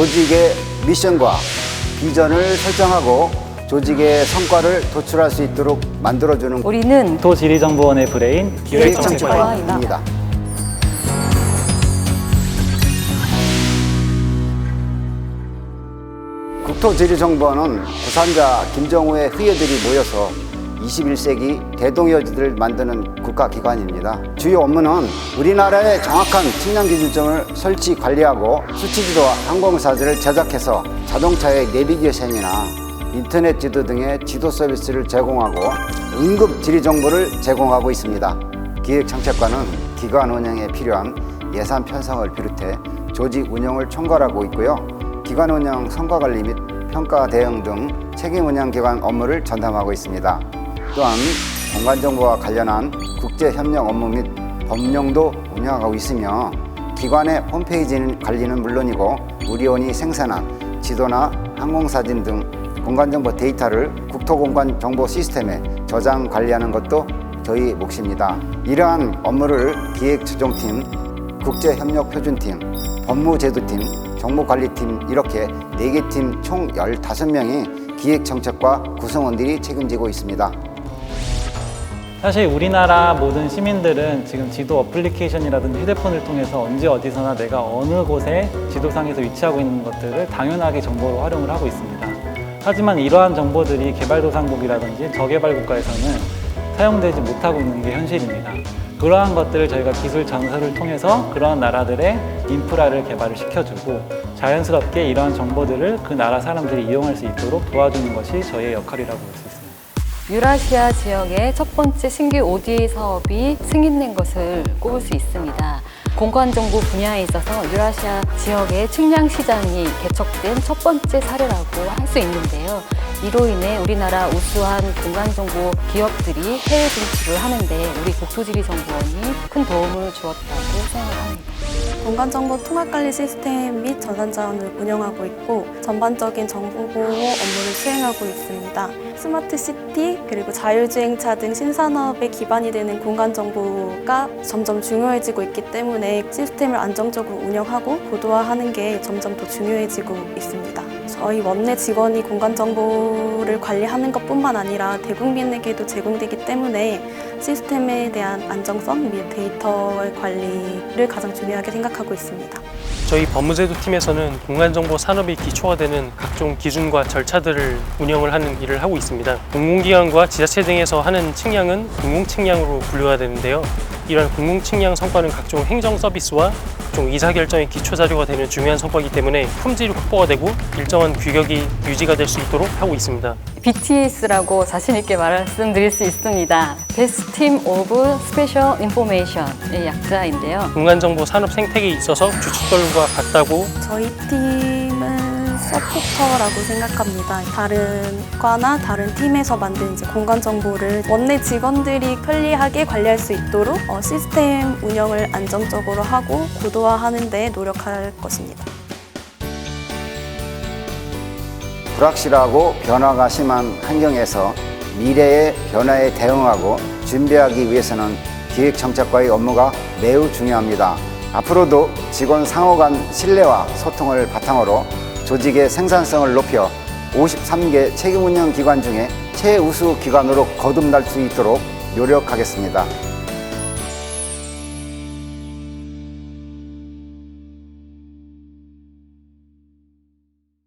조직의 미션과 비전을 설정하고 조직의 성과를 도출할 수 있도록 만들어주는 우리는 국토지리정보원의 브레인 기획정책관입니다. 국토지리정보원은 부산자 김정우의 후예들이 모여서 21세기 대동여지를 만드는 국가기관입니다. 주요 업무는 우리나라의 정확한 측량 기준점을 설치 관리하고 수치지도와 항공사진을 제작해서 자동차의 내비게이션이나 인터넷 지도 등의 지도 서비스를 제공하고 응급 지리 정보를 제공하고 있습니다. 기획정책관은 기관 운영에 필요한 예산 편성을 비롯해 조직 운영을 총괄하고 있고요. 기관 운영 성과 관리 및 평가 대응 등 책임 운영 기관 업무를 전담하고 있습니다. 또한 공간 정보와 관련한 국제 협력 업무 및 법령도 운영하고 있으며 기관의 홈페이지 관리는 물론이고 우리온이 생산한 지도나 항공사진 등 공간정보 데이터를 국토공간정보 시스템에 저장 관리하는 것도 저희 몫입니다. 이러한 업무를 기획조정팀, 국제협력표준팀, 법무제도팀, 정보관리팀 이렇게 네 개 팀총 15명이 기획정책과 구성원들이 책임지고 있습니다. 사실 우리나라 모든 시민들은 지금 지도 어플리케이션이라든지 휴대폰을 통해서 언제 어디서나 내가 어느 곳에 지도상에서 위치하고 있는 것들을 당연하게 정보로 활용을 하고 있습니다. 하지만 이러한 정보들이 개발도상국이라든지 저개발 국가에서는 사용되지 못하고 있는 게 현실입니다. 그러한 것들을 저희가 기술 전설을 통해서 그러한 나라들의 인프라를 개발을 시켜주고 자연스럽게 이러한 정보들을 그 나라 사람들이 이용할 수 있도록 도와주는 것이 저희의 역할이라고 볼 수 있습니다. 유라시아 지역의 첫 번째 신규 ODA 사업이 승인된 것을 꼽을 수 있습니다. 공간정보 분야에 있어서 유라시아 지역의 측량 시장이 개척된 첫 번째 사례라고 할 수 있는데요. 이로 인해 우리나라 우수한 공간정보 기업들이 해외 진출을 하는데 우리 국토지리정보원이 큰 도움을 주었다고 생각합니다. 공간정보 통합관리 시스템 및 전산자원을 운영하고 있고 전반적인 정보보호 업무를 수행하고 있습니다. 스마트 시티 그리고 자율주행차 등 신산업의 기반이 되는 공간정보가 점점 중요해지고 있기 때문에 시스템을 안정적으로 운영하고 고도화하는 게 점점 더 중요해지고 있습니다. 저희 원내 직원이 공간 정보를 관리하는 것뿐만 아니라 대국민에게도 제공되기 때문에 시스템에 대한 안정성 및 데이터의 관리를 가장 중요하게 생각하고 있습니다. 저희 법무제도 팀에서는 공간정보 산업의 기초가 되는 각종 기준과 절차들을 운영을 하는 일을 하고 있습니다. 공공기관과 지자체 등에서 하는 측량은 공공측량으로 분류가 되는데요. 이러한 공공측량 성과는 각종 행정 서비스와 각종 의사결정의 기초 자료가 되는 중요한 성과이기 때문에 품질이 확보가 되고 일정한 규격이 유지가 될 수 있도록 하고 있습니다. BTS라고 자신 있게 말씀드릴 수 있습니다. Best Team of Special Information의 약자인데요. 공간정보 산업 생태계에 있어서 주축들과 같다고 저희 팀 은 서포터라고 생각합니다. 다른 과나 다른 팀에서 만든 이제 공간 정보를 원내 직원들이 편리하게 관리할 수 있도록 어, 시스템 운영을 안정적으로 하고 고도화하는 데 노력할 것입니다. 불확실하고 변화가 심한 환경에서 미래의 변화에 대응하고 준비하기 위해서는 기획정책과의 업무가 매우 중요합니다. 앞으로도 직원 상호 간 신뢰와 소통을 바탕으로 조직의 생산성을 높여 53개 책임 운영 기관 중에 최우수 기관으로 거듭날 수 있도록 노력하겠습니다.